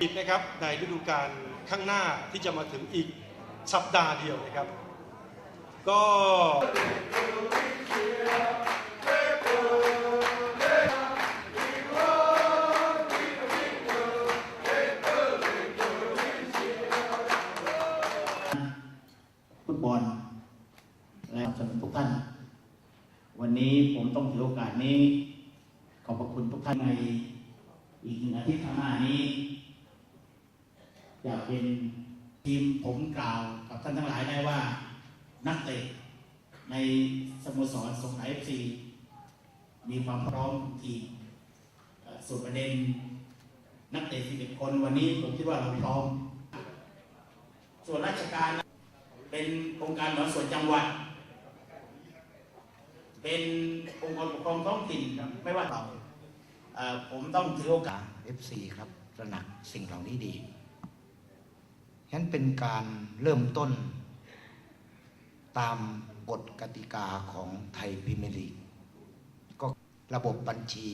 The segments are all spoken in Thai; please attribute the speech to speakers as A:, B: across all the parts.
A: อีกนะครับในฤดูกาลข้างหน้าที่จะมาถึงอีกสัปดาห์เดียวนะครับ ก็
B: ฟุตบอลและสนุนทุกท่าน วันนี้ผมต้องถือโอกาสนี้ ขอบพระคุณทุกท่านในอีกหนึ่งอาทิตย์ข้างหน้านี้ จะเป็นทีมผมกล่าวกับท่านทั้งหลายได้ว่านักเตะในสโมสรสงขลาเอฟซีมีความพร้อมทีมส่วนประเด็นนักเตะ11 คนวันนี้ผมคิดว่าเราพร้อม ส่วนราชการเป็นองค์การหนอนส่วนจังหวัด เป็นองค์กรปกครองท้องถิ่นไม่ว่าเราผมต้องถือโอกาส
C: FC ครับระหนักสิ่งเหล่านี้ดี ฉะนั้นเป็นการเริ่มต้น ตามกฎกติกาของไทยพรีเมียร์ลีกก็ระบบบัญชี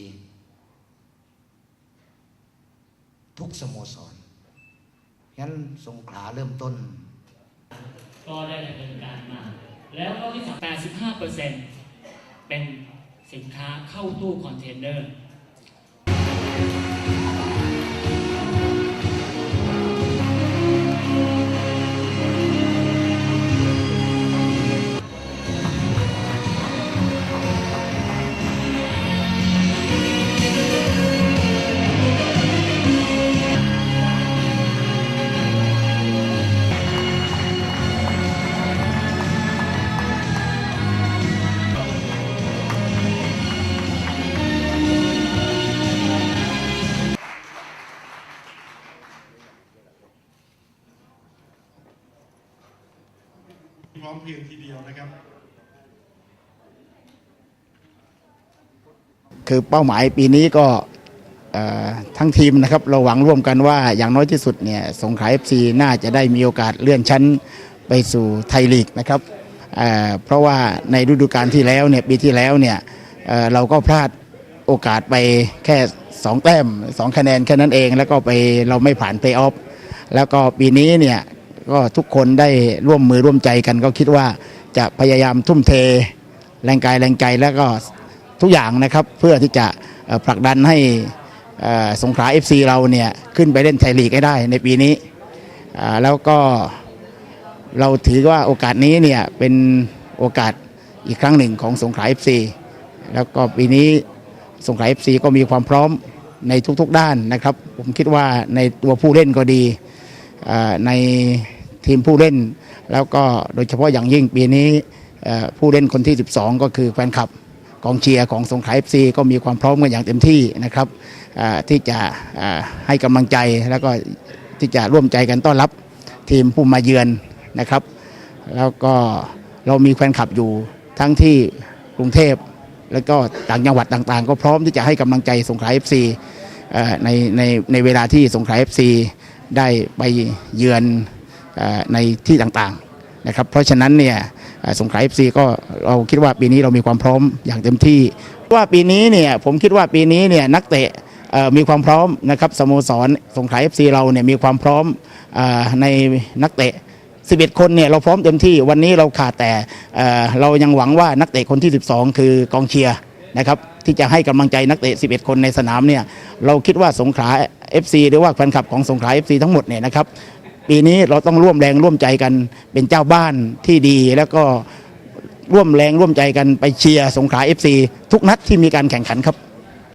C: ทุกสโมสรฉะนั้นสงขลาเริ่มต้น
D: ก็ได้ดำเนินการมา แล้วก็ที่สำคัญ85เปอร์เซ็นต์เป็นสินค้าเข้าตู้คอนเทนเนอร์
A: พร้อมเพียงทีเดียวนะครับ
B: คือเป้าหมายปีนี้ก็ทั้งทีมนะครับเราหวังร่วมกันว่าอย่างน้อยที่สุดเนี่ยสงขลาเอฟซีน่าจะได้มีโอกาสเลื่อนชั้นไปสู่ไทยลีกนะครับเเพราะว่าในฤดูกาลที่แล้วเนี่ยปีที่แล้วเนี่ยเเราก็พลาดโอกาสไปแค่ 2 แต้ม 2 คะแนนแค่นั้นเอง แล้วก็ไปเราไม่ผ่านเพย์ออฟแล้วก็ปีนี้เนี่ย ก็ทุกคนได้ร่วมมือร่วมใจกัน ก็คิดว่าจะพยายามทุ่มเทแรงกายแรงใจแล้วก็ทุกอย่างนะครับ เพื่อที่จะผลักดันให้สงขลา FC เราเนี่ยขึ้นไปเล่นไทยลีกให้ได้ในปีนี้แล้วก็เราถือว่าโอกาสนี้เนี่ยเป็นโอกาสอีกครั้งหนึ่งของสงขลา FC แล้วก็ปีนี้สงขลา FC ก็มีความพร้อมในทุกๆด้านนะครับ ผมคิดว่าในตัวผู้เล่นก็ดีใน ทีมผู้เล่น แล้วก็โดยเฉพาะอย่างยิ่งปีนี้ผู้เล่นคนที่ 12 ก็คือแฟนคลับกองเชียร์ของสงขลาเอฟซีก็มีความพร้อมกันอย่างเต็มที่นะครับที่จะให้กำลังใจแล้วก็ที่จะร่วมใจกันต้อนรับทีมผู้มาเยือนนะครับ แล้วก็เรามีแฟนคลับอยู่ทั้งที่กรุงเทพ แล้วก็ต่างจังหวัดต่างๆ ก็พร้อมที่จะให้กำลังใจสงขลาเอฟซีในในในเวลาที่สงขลาเอฟซีได้ไปเยือน ในที่ต่างๆนะครับเพราะฉะนั้นเนี่ยสงขลาเอฟซีก็เราคิดว่าปีนี้เรามีความพร้อมอย่างเต็มที่ว่าปีนี้เนี่ยผมคิดว่าปีนี้เนี่ยนักเตะมีความพร้อมนะครับสโมสรสงขลาเอฟซีเราเนี่ยมีความพร้อมอในนักเตะ 11 คนเนี่ยเราพร้อมเต็มที่วันนี้เราขาดแต่เอ่อเรายังหวังว่านักเตะคนที่ 12 คือกองเชียร์นะครับที่จะให้กำลังใจนักเตะ 11 คนในสนามเนี่ยเราคิดว่าสงขลา FC หรือว่าแฟนคลับของสงขลา FC ทั้งหมดเนี่ยนะครับ ปีนี้เราต้องร่วมแรงร่วมใจกันเป็นเจ้าบ้านที่ดี แล้วก็ร่วมแรงร่วมใจกันไปเชียร์สงขลา FC ทุกนัดที่มีการแข่งขันครับ